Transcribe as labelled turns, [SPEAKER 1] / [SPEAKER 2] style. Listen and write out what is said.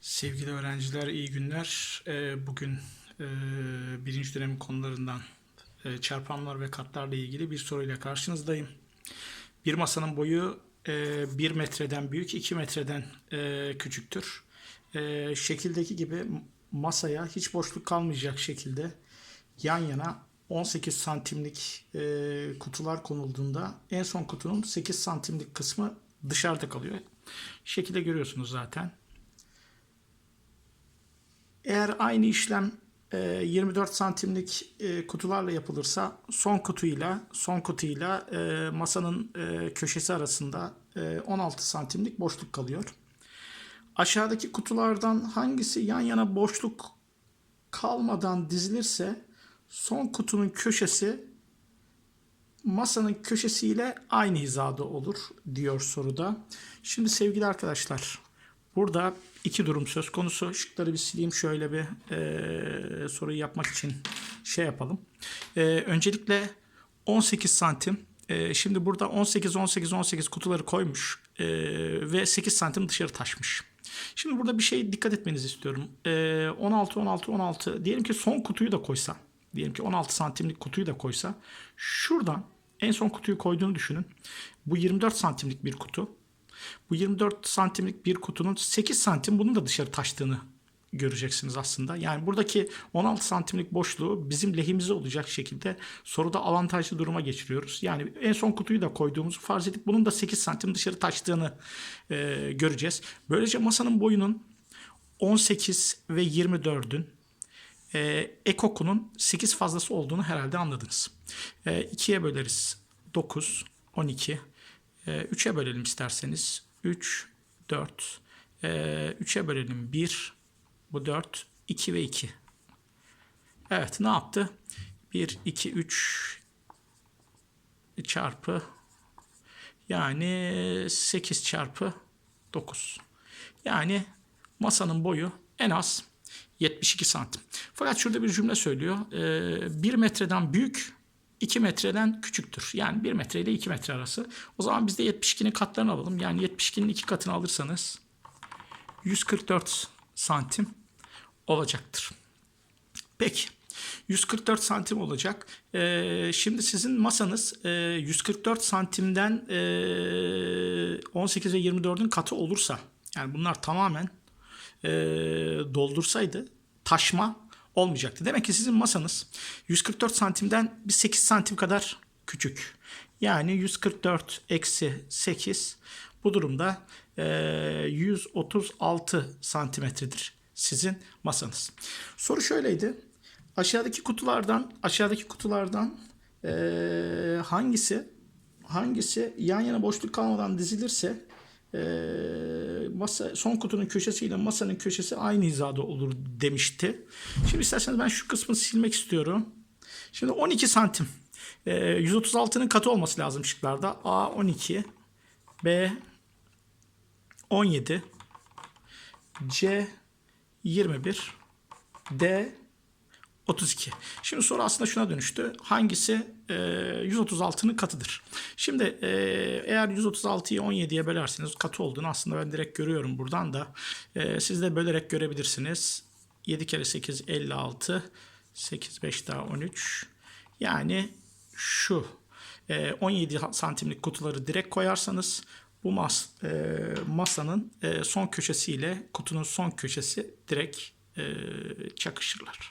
[SPEAKER 1] Sevgili öğrenciler, iyi günler. Ee, Bugün e, birinci dönem konularından e, çarpanlar ve katlarla ilgili bir soruyla karşınızdayım. Bir masanın boyu 1 metreden büyük, 2 metreden e, küçüktür. E, Şekildeki gibi masaya hiç boşluk kalmayacak şekilde yan yana 18 santimlik e, kutular konulduğunda en son kutunun 8 santimlik kısmı dışarıda kalıyor. Şekilde görüyorsunuz zaten. Eğer aynı işlem e, 24 santimlik e, kutularla yapılırsa son kutuyla son kutuyla e, masanın e, köşesi arasında e, 16 santimlik boşluk kalıyor. Aşağıdaki kutulardan hangisi yan yana boşluk kalmadan dizilirse son kutunun köşesi masanın köşesiyle aynı hizada olur diyor soruda. Şimdi sevgili arkadaşlar burada iki durum söz konusu. Şıkları bir sileyim şöyle bir e, soruyu yapmak için şey yapalım. E, öncelikle 18 santim. E, şimdi burada 18 18 18 kutuları koymuş e, ve 8 santim dışarı taşmış. Şimdi burada bir şey dikkat etmenizi istiyorum. E, 16 16 16 diyelim ki son kutuyu da koysa. Diyelim ki 16 santimlik kutuyu da koysa. Şuradan en son kutuyu koyduğunu düşünün. Bu 24 santimlik bir kutu. Bu 24 santimlik bir kutunun 8 santim bunun da dışarı taştığını göreceksiniz aslında. Yani buradaki 16 santimlik boşluğu bizim lehimize olacak şekilde soruda avantajlı duruma geçiriyoruz. Yani en son kutuyu da koyduğumuzu farz edip bunun da 8 santim dışarı taştığını e, göreceğiz. Böylece masanın boyunun 18 ve 24'ün e, ekokunun 8 fazlası olduğunu herhalde anladınız. E, 2'ye böleriz 9, 12. E, 3'e bölelim isterseniz. 3, 4. E, 3'e bölelim 1, bu 4, 2 ve 2. Evet ne yaptı? 1, 2, 3 çarpı yani 8 çarpı 9. Yani masanın boyu en az 72 santim. Fakat şurada bir cümle söylüyor. 1 metreden büyük 2 metreden küçüktür. Yani 1 metre ile 2 metre arası. O zaman biz de 72'nin katlarını alalım. Yani 72'nin 2 katını alırsanız 144 santim olacaktır. Peki. 144 santim olacak. Ee, şimdi sizin masanız e, 144 santimden e, 18 ve 24'ün katı olursa yani bunlar tamamen e, doldursaydı taşma olmayacaktı. Demek ki sizin masanız 144 santimden bir 8 santim kadar küçük. Yani 144 eksi 8 bu durumda e, 136 santimetredir sizin masanız. Soru şöyleydi. Aşağıdaki kutulardan aşağıdaki kutulardan e, hangisi hangisi yan yana boşluk kalmadan dizilirse e, masa son kutunun köşesiyle masanın köşesi aynı hizada olur demişti. Şimdi isterseniz ben şu kısmını silmek istiyorum. Şimdi 12 santim. E, 136'nın katı olması lazım şıklarda. A 12, B 17, C 21, D 32. Şimdi soru aslında şuna dönüştü. Hangisi e, 136'nın katıdır? Şimdi e, eğer 136'yı 17'ye bölerseniz katı olduğunu aslında ben direkt görüyorum buradan da. E, siz de bölerek görebilirsiniz. 7 kere 8 56. 8 5 daha 13. Yani şu e, 17 santimlik kutuları direkt koyarsanız bu mas, e, masanın e, son köşesiyle kutunun son köşesi direkt e, çakışırlar.